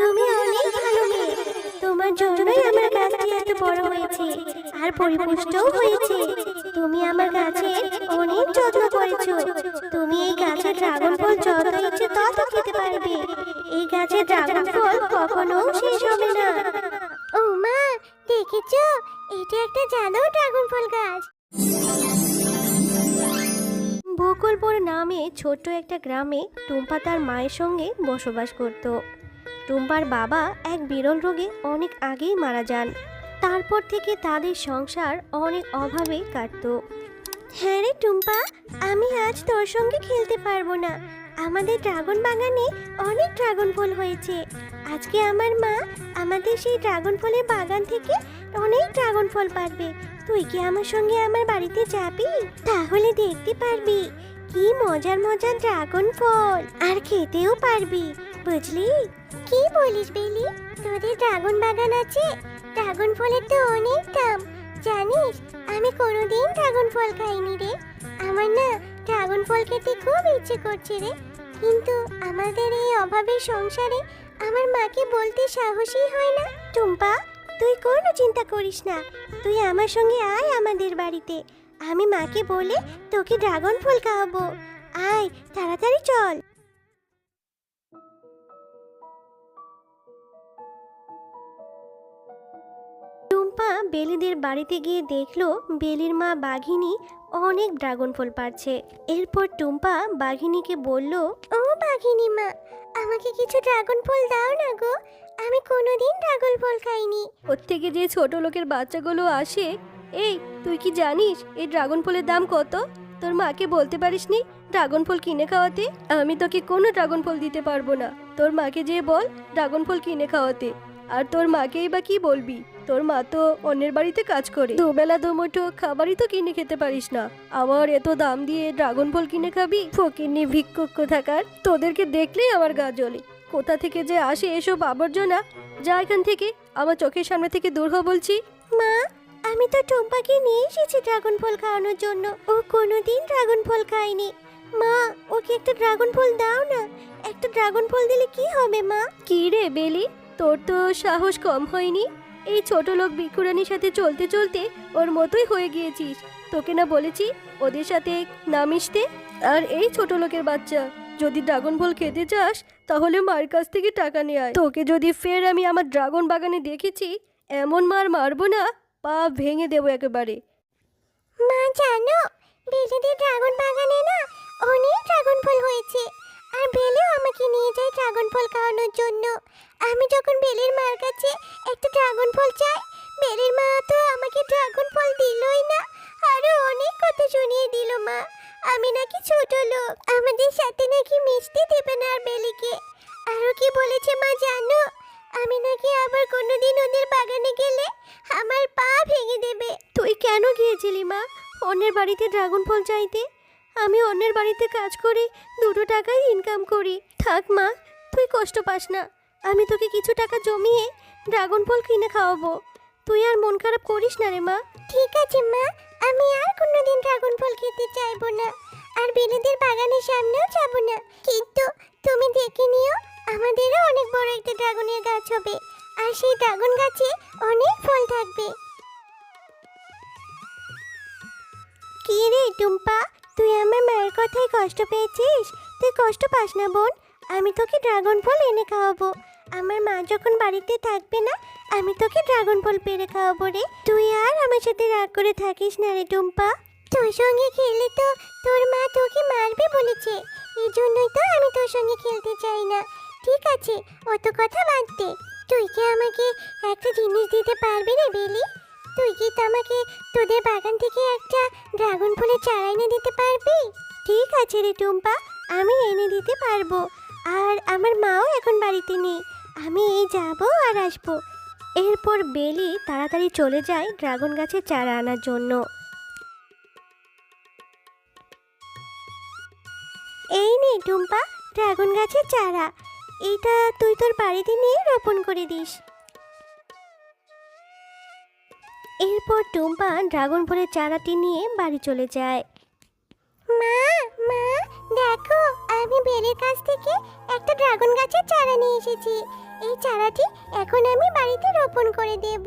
তুমি অনেক ভালো মেয়ে। তোমার জন্যই আমার গাছটি এত বড় হয়েছে, আর পরিপুষ্টও হয়েছে। তুমি আমার গাছের অনেক যত্ন করেছ। তুমি এই গাছের ড্রাগন ফল যত ইচ্ছে তত খেতে পারবে। এই গাছের ড্রাগন ফল কখনো শেষ হবে না। ও মা, দেখেছ? এটা একটা জানো ড্রাগন ফল গাছ। বকুলপুর নামে ছোট্ট একটা গ্রামে টুম্পা তার মায়ের সঙ্গে বসবাস করত। টুম্পার বাবা এক বিরল রোগে অনেক আগেই মারা যান। তারপর থেকে তাদের সংসার অনেক অভাবে কাটতো। হ্যাঁ রে টুম্পা, আমি আজ তোর সঙ্গে খেলতে পারব না। আমাদের ড্রাগন বাগানে অনেক ড্রাগন ফল হয়েছে। আজকে আমার মা আমাদের সেই ড্রাগন ফলের বাগান থেকে অনেক ড্রাগন ফল পারবে তুই কি আমার সঙ্গে আমার বাড়িতে যাবি? তাহলে দেখতে পারবি। কি মজার মজার ড্রাগন ফল আর খেতেও পারবি। বুঝলি? কি বলিস বেলি? তোদের ড্রাগন বাগান আছে। ড্রাগন ফলের তো অনেক দাম। জানিস, আমি কোনোদিন ড্রাগন ফল খাইনি রে। আমার না ড্রাগন ফল খেতে খুব ইচ্ছে করছে রে। কিন্তু আমাদের এই অভাবের সংসারে আমার মাকে বলতে সাহসই হয় না। টুম্পা, তুই কোনো চিন্তা করিস না। তুই আমার সঙ্গে আয় আমাদের বাড়িতে। আমি মাকে বলে তোকে ড্রাগন ফল খাওয়াবো। আয়, তাড়াতাড়ি চল। বেলিদের বাড়িতে গিয়ে দেখল বেলির মা বাঘিনী অনেক ড্রাগন ফল পারছে এরপর টুম্পা বাঘিনীকে বলল, ও বাঘিনী মা, আমাকে কিছু ড্রাগন ফল দাও না গো। আমি কোনোদিন ড্রাগন ফল খাইনি। ওর থেকে যে ছোট লোকের বাচ্চাগুলো আসে, এই, তুই কি জানিস এই ড্রাগন ফলের দাম কত? তোর মাকে বলতে পারিসনি ড্রাগন ফল কিনে খাওয়াতে? আমি তোকে কোনো ড্রাগন ফল দিতে পারব না। তোর মাকে যেয়ে বল ড্রাগন ফল কিনে খাওয়াতে। আর তোর মাকেই বা কি বলবি? তোর মা তো অন্যের বাড়িতে কাজ করে। দুবেলা দুমুঠো খাবারই তো কিনে খেতে পারিস না। আবার এত দাম দিয়ে ড্রাগন ফল কিনে খাবি? ফকিরনি ভিক্ষুক থাকার তোদেরকে দেখলেই আমার গা জ্বলে। কোথা থেকে যে আসে এসব আবর্জনা? যা এখান থেকে। আমার চোখের সামনে থেকে দূর হ বলছি। মা আমি তো টুম্পাকে নিয়ে এসেছি ড্রাগন ফল খাওয়ানোর জন্য। ও কোনোদিন ড্রাগন ফল খায়নি। মা ওকে একটা ড্রাগন ফল দাও না। একটা ড্রাগন ফল দিলে কি হবে মা? কি রে বেলি? তোর তো সাহস কম হয়নি। এই ছোট লোক ভিক্ষুরানির সাথে চলতে চলতে ওর মতোই হয়ে গিয়েছিস। তোকে না বলেছি ওদের সাথে না মিশতে? আর এই ছোট লোকের বাচ্চা, যদি ড্রাগন ফল খেতে চাস, তাহলে মার কাছ থেকে টাকা নিয়ে আয়। তোকে যদি ফের আমি আমার ড্রাগন বাগানে দেখেছি, এমন মার মারবো না, পা ভেঙে দেবো একেবারে। মা, জানো, বেলিদের ড্রাগন বাগানে না অনেক ড্রাগন ফল হয়েছে। নিয়ে যায় ড্রাগন ফল খাওয়ানোর জন্য। আমি যখন বেলের মার কাছে একটা ড্রাগন ফল চাই, বেলের মা তো আমাকে ড্রাগন ফল দিলই না, আরও অনেক কথা শুনিয়ে দিল মা। আমি নাকি ছোট লোক, আমাদের সাথে নাকি মিষ্টি দেবে না আর বেলিকে। আরও কি বলেছে মা জানো? আমি নাকি আবার কোনোদিন ওদের বাগানে গেলে আমার পা ভেঙে দেবে। তুই কেন গিয়েছিলি মা? অন্যের বাড়িতে ড্রাগন ফল চাইতে? আমি অন্যের বাড়িতে কাজ করি দুটো টাকাই ইনকাম করি। থাক মা তুই কষ্ট পাস না। আমি তোকে কিছু টাকা জমিয়ে ড্রাগন ফল কিনে খাওয়াবো। তুই আর মন খারাপ করিস না রে মা। ঠিক আছে মা আমি আর কোনোদিন ড্রাগন ফল খেতে চাইব না। আর বেলেদের বাগানের সামনেও যাব না। কিন্তু তুমি দেখে নিও আমাদেরও অনেক বড় একটা ড্রাগনের গাছ হবে। আর সেই ড্রাগন গাছে অনেক ফল থাকবে। কি রে টুম্পা তুই আমার মায়ের কথায় কষ্ট পেয়েছিস? তুই কষ্ট পাস না, বোন। আমি তোকে ড্রাগন ফল এনে খাওয়াবো। আমার মা যখন বাড়িতে থাকবে না, আমি তোকে ড্রাগন ফল পেরে খাওয়াবো রে। তুই আর আমার সাথে রাগ করে থাকিস না রে, টুম্পা। তোর সঙ্গে খেললে তো তোর মা তোকে মারবে বলেছে। এই জন্যই তো আমি তোর সঙ্গে খেলতে চাই না। ঠিক আছে, অত কথা বাদ দে। তুই কি আমাকে একটা জিনিস দিতে পারবি রে বেলি? তুই কি আমাকে তোদের বাগান থেকে একটা ড্রাগন ফুলের চারা এনে দিতে পারবি? ঠিক আছে রে টুম্পা, আমি এনে দিতে পারব। আর আমার মাও এখন বাড়িতে নেই। আমি এই যাব আর আসব। এরপর বেলি তাড়াতাড়ি চলে যায় ড্রাগন গাছের চারা আনার জন্য। এই নে টুম্পা, ড্রাগন গাছের চারা। এইটা তুই তোর বাড়িতে নিয়ে রোপণ করে দিস। এরপর টুম্পা ড্রাগন ফলের চারাটি নিয়ে বাড়ি চলে যায়। মা মা দেখো আমি বেলের কাছ থেকে একটা ড্রাগন গাছের চারা নিয়ে এসেছি। এই চারাটি এখন আমি বাড়িতে রোপণ করে দেব।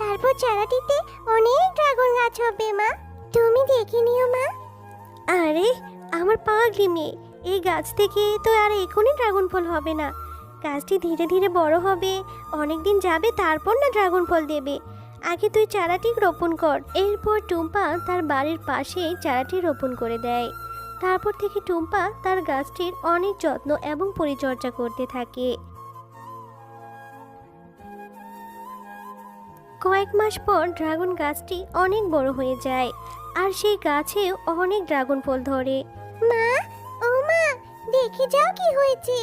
তারপর চারাটিতে অনেক ড্রাগন গাছ হবে মা। তুমি দেখে নিও মা। আরে আমার পাগলি মেয়ে এই গাছ থেকে তো আর এখনই ড্রাগন ফল হবে না। গাছটি ধীরে ধীরে বড় হবে অনেক দিন যাবে তারপর না ড্রাগন ফল দেবে। আগে তুই চারাটি রোপণ কর। এরপর টুম্পা তার বাড়ির পাশে চারাটি রোপণ করে দেয়। তারপর থেকে টুম্পা তার গাছটির অনেক যত্ন এবং পরিচর্যা করতে থাকে। কয়েক মাস পর ড্রাগন গাছটি অনেক বড় হয়ে যায় আর সেই গাছেও অনেক ড্রাগন ফল ধরে। মা, ও মা, দেখে যাও কি হয়েছে।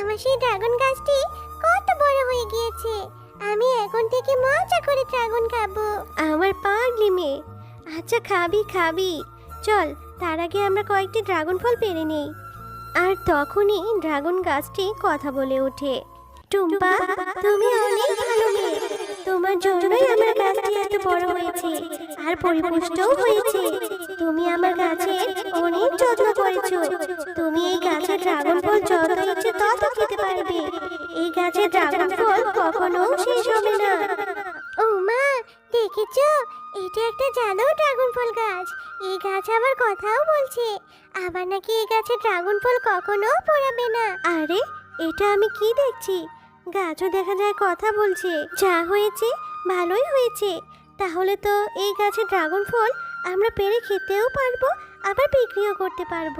আমার সেই ড্রাগন গাছটি কত বড় হয়ে গিয়েছে। আমি এখন থেকে মজা করে ড্রাগন খাব। আমার পাগলি মেয়ে। আচ্ছা খাবি খাবি। চল, তার আগে আমরা কয়েকটি ড্রাগন ফল পেরে নেই। আর তখনই ড্রাগন গাছটি কথা বলে ওঠে। টুম্পা, তুমি অনেক ভালো মেয়ে। তোমার জন্যই আমার গাছটি এত বড় হয়েছে। আর পরিপুষ্টও হয়েছে। তুমি আমার গাছে অনেক যত্ন করেছ। তুমি এই গাছের ড্রাগন ফল যত ইচ্ছে তত খেতে পারবে। এই গাছের ড্রাগন ফল কখনো শেষ হবে না। ও মা দেখেছ? এটা একটা জাদু ড্রাগন ফল গাছ। এই গাছ আবার কথাও বলছে। আবার নাকি এই গাছের ড্রাগন ফল কখনো পড়াবে না। আরে এটা আমি কি দেখছি? গাছও দেখা যায় কথা বলছে। যা হয়েছে ভালোই হয়েছে। তাহলে তো এই গাছের ড্রাগন ফল আমরা পেরে খেতেও পারব আবার বিক্রিও করতে পারব।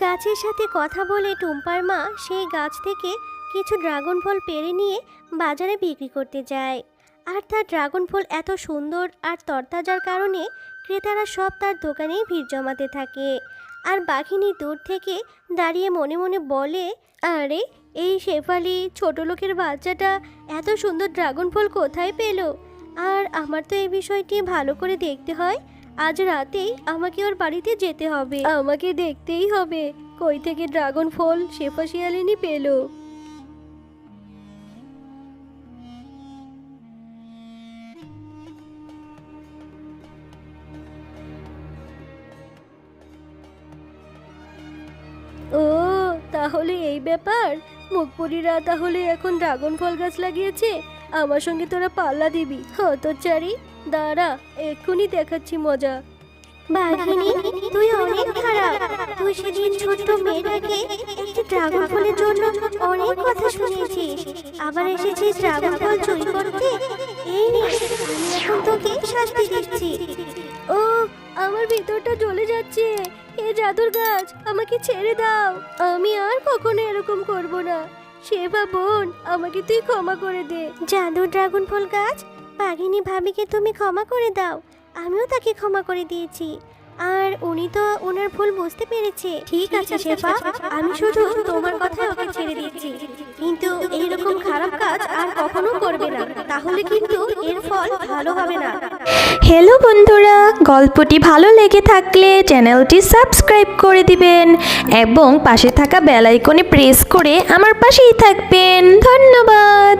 গাছের সাথে কথা বলে টুম্পার মা সেই গাছ থেকে কিছু ড্রাগন ফল পেরে নিয়ে বাজারে বিক্রি করতে যায়। আর তার ড্রাগন ফল এত সুন্দর আর তরতাজার কারণে ক্রেতারা সব তার দোকানেই ভিড় জমাতে থাকে। আর বাঘিনী দূর থেকে দাঁড়িয়ে মনে মনে বলে, আরে, এই শেফালি ছোট লোকের বাচ্চাটা এত সুন্দর ড্রাগন ফল কোথায় পেল? আর আমার তো এই বিষয়টি ভালো করে দেখতে হয়। আজ রাতেই আমাকে ওর বাড়িতে যেতে হবে। আমাকে দেখতেই হবে কই থেকে ড্রাগন ফল শেফা শিয়ালিনী পেল। ব্যাপার? মুখপুরীরা তাহলে এখন ড্রাগন ফল গাছ লাগিয়েছে? আমার সঙ্গে তোরা পাল্লা দিবি। হতচারি দাঁড়া এক্ষুনি দেখাচ্ছি মজা। বাঘিনী তুই অনেক খারাপ। তুই সেদিন ছোট্ট মেয়েটাকে একটি ড্রাগন ফলের জন্য অনেক কথা শুনিয়েছিস। আবার এসেছিস ড্রাগন ফল চুরি করতে? এই নে আমি এখন তোকে শাস্তি দিচ্ছি। ও আমার ভিতরটা জ্বলে যাচ্ছে। এ জাদুর গাছ, আমাকে ছেড়ে দাও। আমি আর কখনো এরকম করব না। শেফা বোন, আমাকে তুই ক্ষমা করে দে। জাদুর ড্রাগন ফল গাছ, বাঘিনী ভাবিকে তুমি ক্ষমা করে দাও। আমিও তাকে ক্ষমা করে দিয়েছি। আর উনি তো ওনার ভুল বুঝতে পেরেছে। ঠিক আছে শেফা আমি শুধু তোমার কথায় ওকে ছেড়ে দিচ্ছি কিন্তু এইরকম খারাপ কাজ আর কখনো করবে না। তাহলে কিন্তু এর ফল ভালো হবে না। হ্যালো বন্ধুরা গল্পটি ভালো লেগে থাকলে চ্যানেলটি সাবস্ক্রাইব করে দিবেন এবং পাশে থাকা বেল আইকনে প্রেস করে আমার পাশেই থাকবেন। ধন্যবাদ।